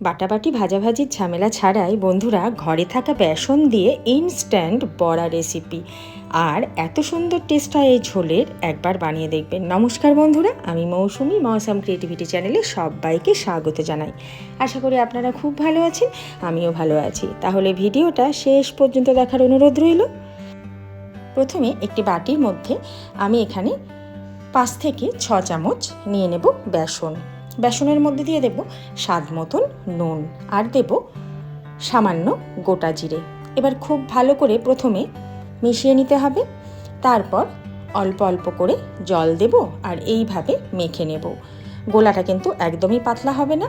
বাটাবাটি ভাজাভাজির ঝামেলা ছাড়াই বন্ধুরা ঘরে থাকা বেসন দিয়ে ইনস্ট্যান্ট বড়া রেসিপি আর এত সুন্দর টেস্ট হয় এই ঝোলের, একবার বানিয়ে দেখবেন। নমস্কার বন্ধুরা, আমি মৌসুমি, মৌসাম ক্রিয়েটিভিটি চ্যানেলে সবাইকে স্বাগত জানাই। আশা করি আপনারা খুব ভালো আছেন, আমিও ভালো আছি। তাহলে ভিডিওটা শেষ পর্যন্ত দেখার অনুরোধ রইল। প্রথমে একটি বাটির মধ্যে আমি এখানে পাঁচ থেকে ছ চামচ নিয়ে নেব বেসন। বেসনের মধ্যে দিয়ে দেব স্বাদ মতন নুন আর দেব সামান্য গোটা জিরে। এবার খুব ভালো করে প্রথমে মিশিয়ে নিতে হবে। তারপর অল্প অল্প করে জল দেব আর এইভাবে মেখে নেব। গোলাটা কিন্তু একদমই পাতলা হবে না,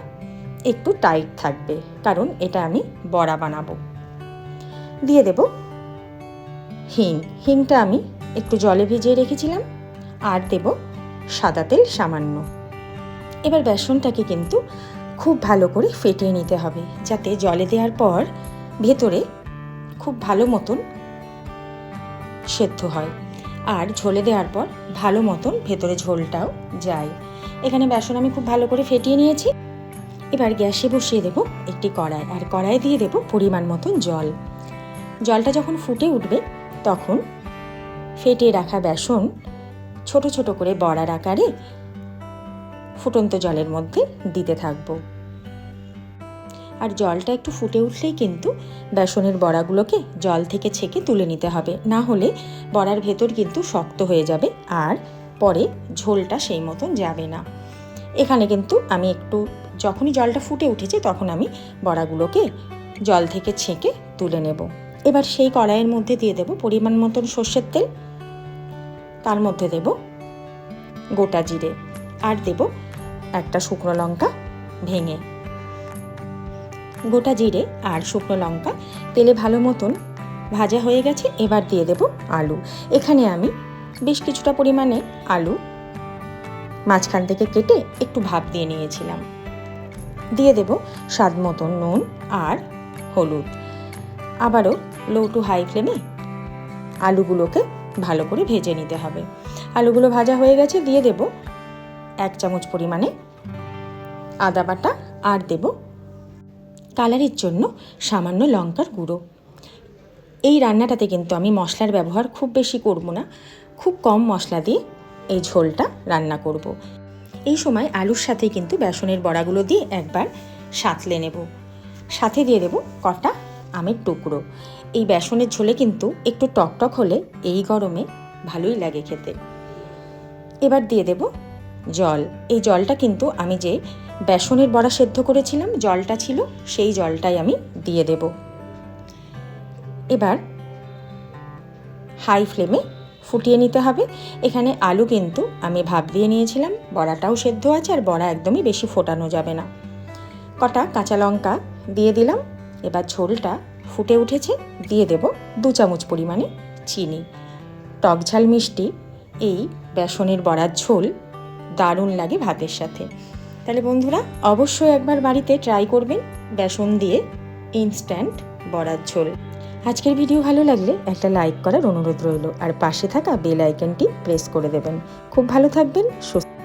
একটু টাইট থাকবে কারণ এটা আমি বড়া বানাবো। দিয়ে দেব হিং। হিংটা আমি একটু জলে ভিজিয়ে রেখেছিলাম। আর দেব সাদা তেল সামান্য। এবার বেসনটাকে কিন্তু খুব ভালো করে ফেটিয়ে নিতে হবে, যাতে জলে দেওয়ার পর ভেতরে খুব ভালো মতন সেদ্ধ হয়। আর ঝোলে দেওয়ার পর ভালো মতন ভেতরে ঝোলটাও যায়। এখানে বেসন আমি খুব ভালো করে ফেটিয়ে নিয়েছি। এবার গ্যাসে বসিয়ে দেব একটি কড়াই, আর কড়াই দিয়ে দেব পরিমাণ মতন জল। জলটা যখন ফুটে উঠবে, তখন ফেটিয়ে রাখা বেসন ছোট ছোট করে বড়ার আকারে ফুটন্ত জলের মধ্যে দিতে থাকব। আর জলটা একটু ফুটে উঠলেই কিন্তু বেসনের বড়াগুলোকে জল থেকে ছেঁকে তুলে নিতে হবে। না হলে বড়ার ভেতর কিন্তু শক্ত হয়ে যাবে আর পরে ঝোলটা সেই মতন যাবে না। এখানে কিন্তু আমি একটু, যখনই জলটা ফুটে উঠেছে তখন আমি বড়াগুলোকে জল থেকে ছেঁকে তুলে নেব। এবার সেই কড়াইয়ের মধ্যে দিয়ে দেব পরিমাণ মতন সর্ষের তেল। তার মধ্যে দেব গোটা জিরে। আর দেব একটা শুকনো লঙ্কা ভেঙে। গোটা জিরে আর শুকনো লঙ্কা তেলে ভালো মতন ভাজা হয়ে গেছে, এবার দিয়ে দেব আলু। এখানে আমি বেশ কিছুটা পরিমাণে আলু মাঝখান থেকে কেটে একটু ভাপ দিয়ে নিয়েছিলাম। দিয়ে দেব স্বাদ মতন নুন আর হলুদ। আবারও লো টু হাই ফ্লেমে আলুগুলোকে ভালো করে ভেজে নিতে হবে। আলুগুলো ভাজা হয়ে গেছে, দিয়ে দেব এক চামচ পরিমাণে আদা বাটা আর দেব কালারের জন্য সামান্য লঙ্কার গুঁড়ো। এই রান্নাটাতে কিন্তু আমি মশলার ব্যবহার খুব বেশি করব না। খুব কম মশলা দিয়ে এই ঝোলটা রান্না করব। এই সময় আলুর সাথে কিন্তু বেসনের বড়াগুলো দিয়ে একবার সাঁতলে নেব। সাথে দিয়ে দেব কটা আমের টুকরো। এই বেসনের ঝোলে কিন্তু একটু টকটক হলে এই গরমে ভালোই লাগে খেতে। এবার দিয়ে দেব জল। এই জলটা কিন্তু আমি যে বেসনের বড়া সেদ্ধ করেছিলাম, জলটা ছিল, সেই জলটাই আমি দিয়ে দেব। এবার হাই ফ্লেমে ফুটিয়ে নিতে হবে। এখানে আলু কিন্তু আমি ভাপ দিয়ে নিয়েছিলাম, বড়াটাও সেদ্ধ আছে আর বড়া একদমই বেশি ফোটানো যাবে না। কটা কাঁচা লঙ্কা দিয়ে দিলাম, এবার ঝোলটা ফুটে উঠেছে, দিয়ে দেব দু চামচ পরিমাণে চিনি। টক ঝাল মিষ্টি, এই বেসনের বড়ার ঝোল দারুণ লাগে ভাতের সাথে। তাহলে বন্ধুরা, অবশ্যই একবার বাড়িতে ট্রাই করবেন বেসন দিয়ে ইনস্ট্যান্ট বড়ার ঝোল। আজকের ভিডিও ভালো লাগলে একটা লাইক করার অনুরোধ রইল। আর পাশে থাকা বেল আইকনটি প্রেস করে দেবেন। খুব ভালো থাকবেন, সুস্থ